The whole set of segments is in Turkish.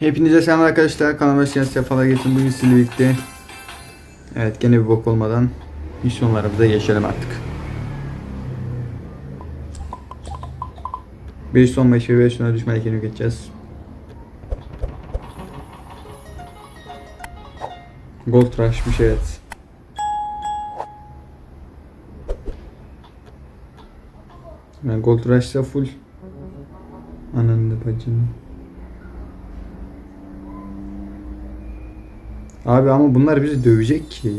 Hepinize selam arkadaşlar. Kanalıma hoş geldiniz. Sefalar getirin. Bugün sizinle birlikte. Evet gene bir bok olmadan misyonlarımıza geçelim artık. Bir son başı ve sonra düşman ekini geçeceğiz. Gold Rush'mış evet. Yani Gold Rush'sa full. Ananı bacını. Abi ama bunlar bizi dövecek ki.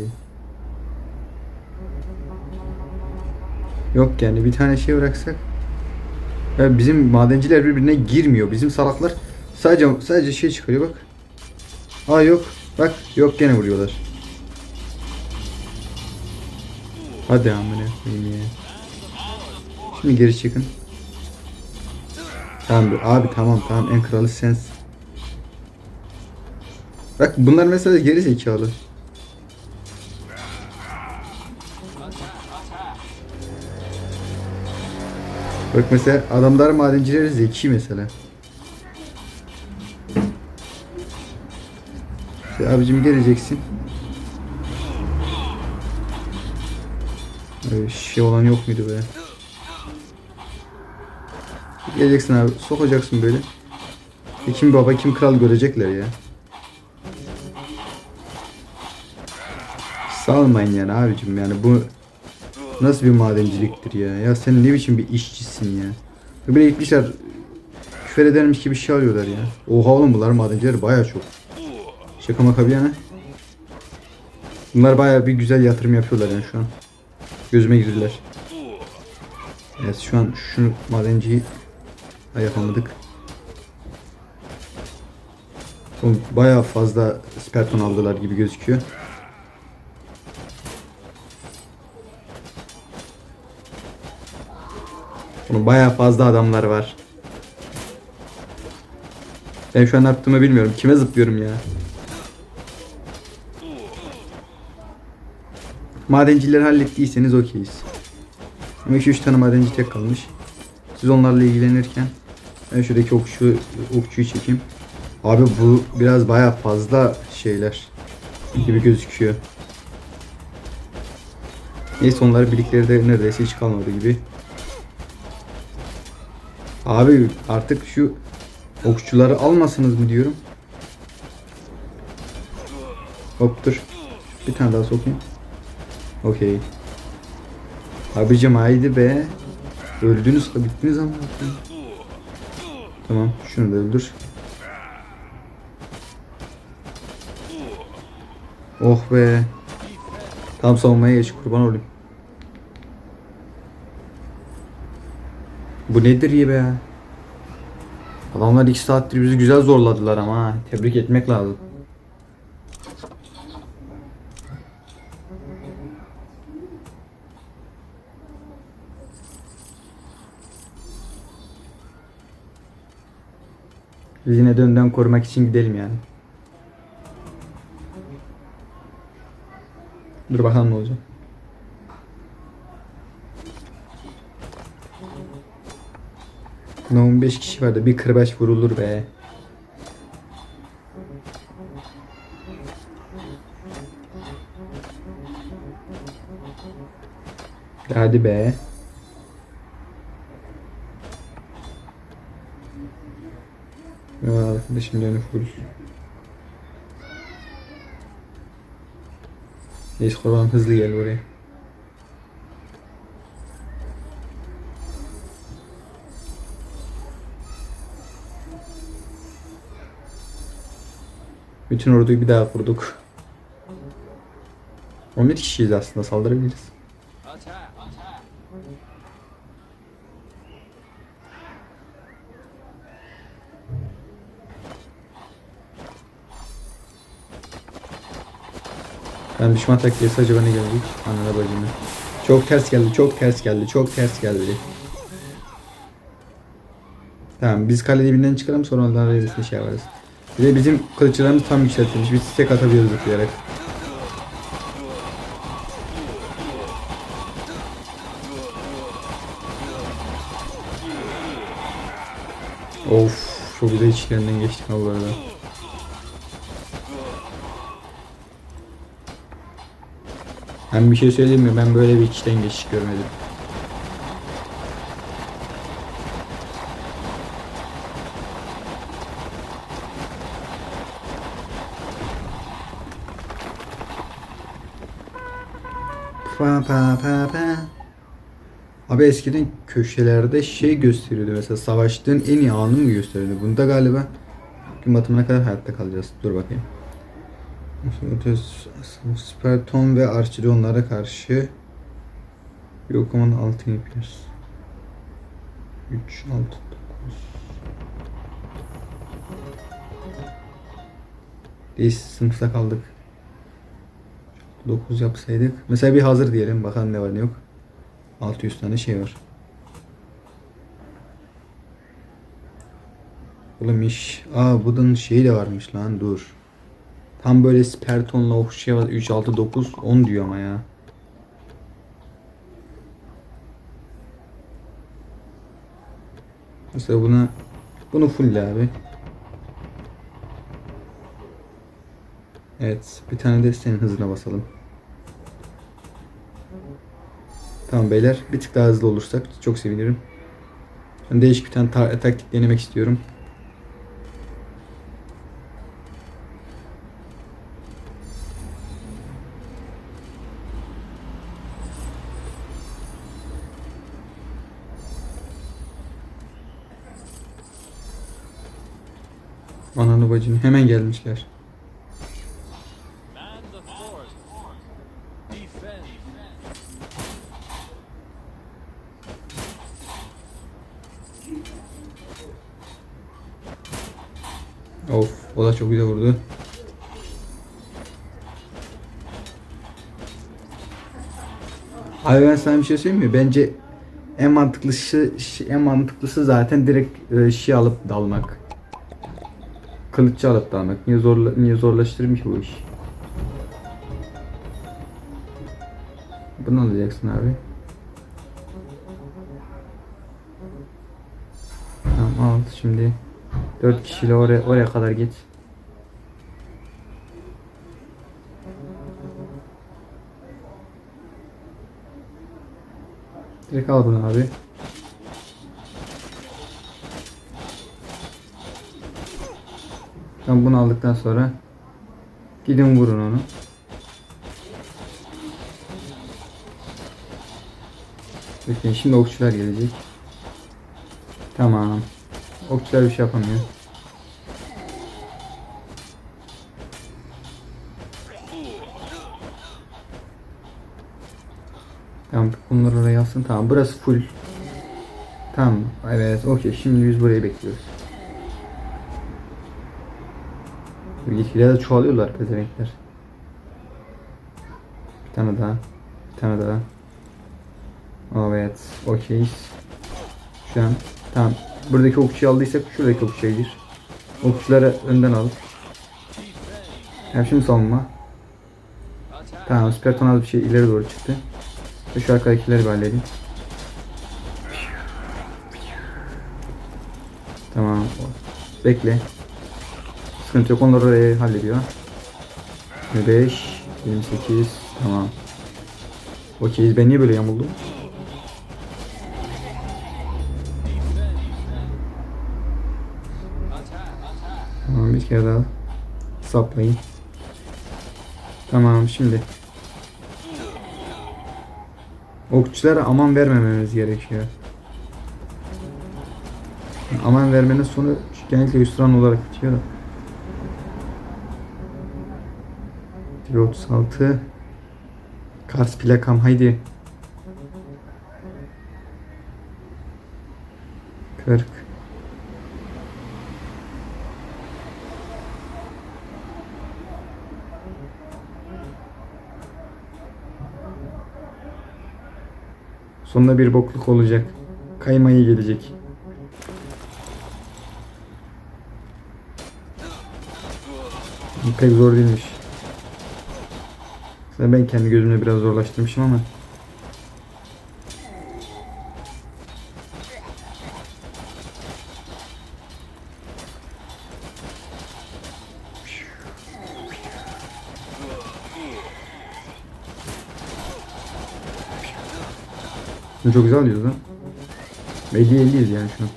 Yok yani bir tane şey bıraksak. Ya bizim madenciler birbirine girmiyor. Bizim salaklar sadece sadece şey çıkıyor bak. Aa yok. Bak yok gene vuruyorlar. Hadi amına koyayım ya. Şimdi geri çıkın. Tamam abi tamam tamam en kralı sensin. Bak bunlar mesela geri zekalı. Bak mesela adamlar madencileri zeki mesela. İşte abicim geleceksin. Abi şey olan yok muydu be? Geleceksin abi sokacaksın böyle. E kim baba kim kral görecekler ya. Salmayın yani abicim yani bu nasıl bir madenciliktir ya. Ya sen ne biçim bir işçisin ya. Böyle gitmişler küfür edermiş gibi şey alıyorlar ya. Oha oğlum bunlar madenciler baya çok. Şaka maka bir. Bunlar baya bir güzel yatırım yapıyorlar yani şu an. Gözüme girdiler. Evet şu an şu madenciyi yapamadık. Oğlum Baya fazla sperton aldılar gibi gözüküyor. Oğlum Baya fazla adamlar var. Ben şu an yaptığımı bilmiyorum. Kime zıplıyorum ya? Madencileri hallettiyseniz okeyiz. Ama 2-3 tane madenci tek kalmış. Siz onlarla ilgilenirken ben şuradaki okçu, okçuyu çekeyim. Abi bu biraz baya fazla şeyler gibi gözüküyor. Neyse onların birlikleri de neredeyse hiç kalmadı gibi. Abi artık şu okçuları almasınız mı diyorum. Hop dur. Bir tane daha sokayım. Okey. Abicim haydi be. Öldünüz bittiniz ama. Tamam şunu da öldür. Oh be. Tam savunmaya geç kurban olayım. Bu nedir ya be? Adamlar 2 saattir bizi güzel zorladılar ama. Tebrik etmek lazım. Biz yine de korumak için gidelim yani. Dur bakalım ne olacak. Ne 15 kişi vardı bir kırbaç vurulur be. Hadi be. Ya arkadaşım yani full. Neyse kurban hızlı gel buraya. Bütün orduyu bir daha kurduk. 11 kişiyiz aslında saldırabiliriz. Ben düşman takviyesi acaba ne gelecek? Anana bacını. Çok ters geldi, çok ters geldi, çok ters geldi. Tamam biz kale dibinden çıkalım sonra ondan reisine şey yaparız. Bir de bizim kılıçlarımız tam yükseltilmiş. Biz tek atabiliyoruz diyerek. Of çok güzel içlerinden geçtik abi. Ben bir şey söyleyeyim mi? Ben böyle bir içten geçiş görmedim. Abi eskiden köşelerde şey gösteriyordu mesela savaştığın en iyi anı mı gösteriyordu? Bunda galiba gün batımına kadar hayatta kalacağız. Dur bakayım. Sparton ve Archidonlara karşı bir okumanın altını yapıyoruz. 3, 6, 9 Değiş sınıfta kaldık. 9 yapsaydık. Mesela bir hazır diyelim. Bakalım ne var ne yok. 600 tane şey var. Oğlum iş. Aa bunun şeyi de varmış lan dur. Tam böyle Sperton'la okşaya var. 3, 6, 9, 10 diyor ama ya. Mesela buna bunu full abi. Evet, bir tane de senin hızına basalım. Tamam beyler, bir tık daha hızlı olursak çok sevinirim. Ben değişik bir tane ta- taktik denemek istiyorum. Ananı bacını hemen gelmişler. O da çok güzel vurdu. Abi ben sana bir şey söyleyeyim mi? Bence en mantıklısı en mantıklısı zaten direkt şey alıp dalmak. Kılıççı alıp dalmak. Niye zorla niye zorlaştırayım ki bu iş? Bunu alacaksın abi. Tamam al şimdi. 4 kişiyle oraya oraya kadar git. Direkt al bunu abi. Tam bunu aldıktan sonra gidin vurun onu. Bekleyin şimdi okçular gelecek. Tamam. Okçular bir şey yapamıyor. Tamam bunlar oraya alsın. Tamam burası full. Tamam evet okey şimdi biz burayı bekliyoruz. Gitgide de çoğalıyorlar pezevenkler. Bir tane daha. Bir tane daha. Evet okey. Şu an tamam. Buradaki okçuyu aldıysak şuradaki okçuya gir. Okçuları önden al. Ya şimdi savunma. Tamam Sperton az bir şey ileri doğru çıktı. Şu arkadakileri bir halledeyim. Tamam. Bekle. Sıkıntı yok onları oraya hallediyor. 25 28 tamam. Okey ben niye böyle yamuldum? Tamam bir kere daha saplayın. Tamam şimdi. Okçulara aman vermememiz gerekiyor. Aman vermenin sonu genellikle hüsran olarak bitiyor da. 36 Kars plakam haydi. 40 Sonunda bir bokluk olacak. Kaymayı gelecek. Pek zor değilmiş. Ben kendi gözümle biraz zorlaştırmışım ama. Ne çok güzel alıyoruz lan. 50 50'yiz yani şu an.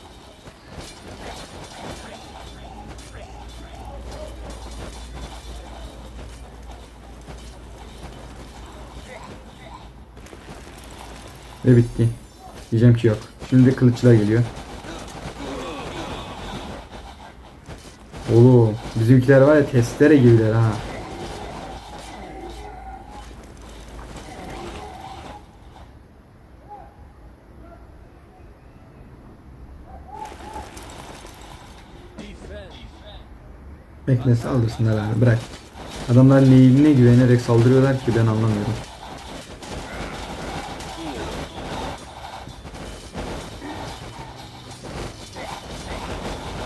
Ve bitti. Diyeceğim ki yok. Şimdi de geliyor. Oğlum bizimkiler var ya testere gibiler ha. Bekle saldırsınlar abi bırak. Adamlar neyine güvenerek saldırıyorlar ki ben anlamıyorum.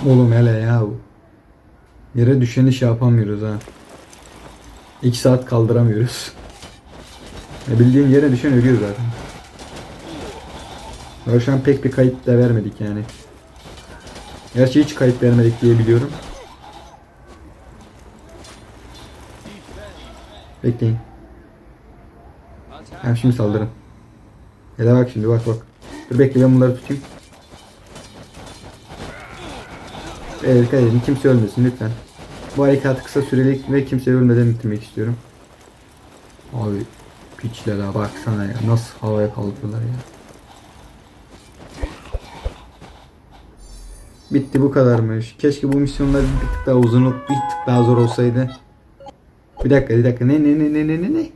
Oğlum hele ya. Yere düşeni şey yapamıyoruz ha. 2 saat kaldıramıyoruz. Ya bildiğin yere düşen ölüyor zaten. Daha şu an pek bir kayıp da vermedik yani. Gerçi hiç kayıp vermedik diye biliyorum. Bekleyin. Ha şimdi saldırın. Hele bak şimdi bak bak. Dur bekle ben bunları tutayım. Evet dikkat edin kimse ölmesin lütfen. Bu harekatı kısa süreli ve kimse ölmeden bitirmek istiyorum. Abi piçlere baksana ya nasıl havaya kaldırdılar ya. Bitti bu kadarmış. Keşke bu misyonlar bir tık daha uzun bir tık daha zor olsaydı. Bir dakika bir dakika ne ne ne ne ne ne ne?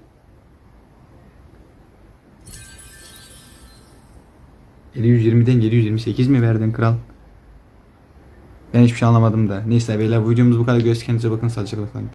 720'den 728 mi verdin kral? Ben hiçbir şey anlamadım da. Neyse beyler bu videomuz bu kadar. Göz kendinize bakın. Sağlıcakla kalın.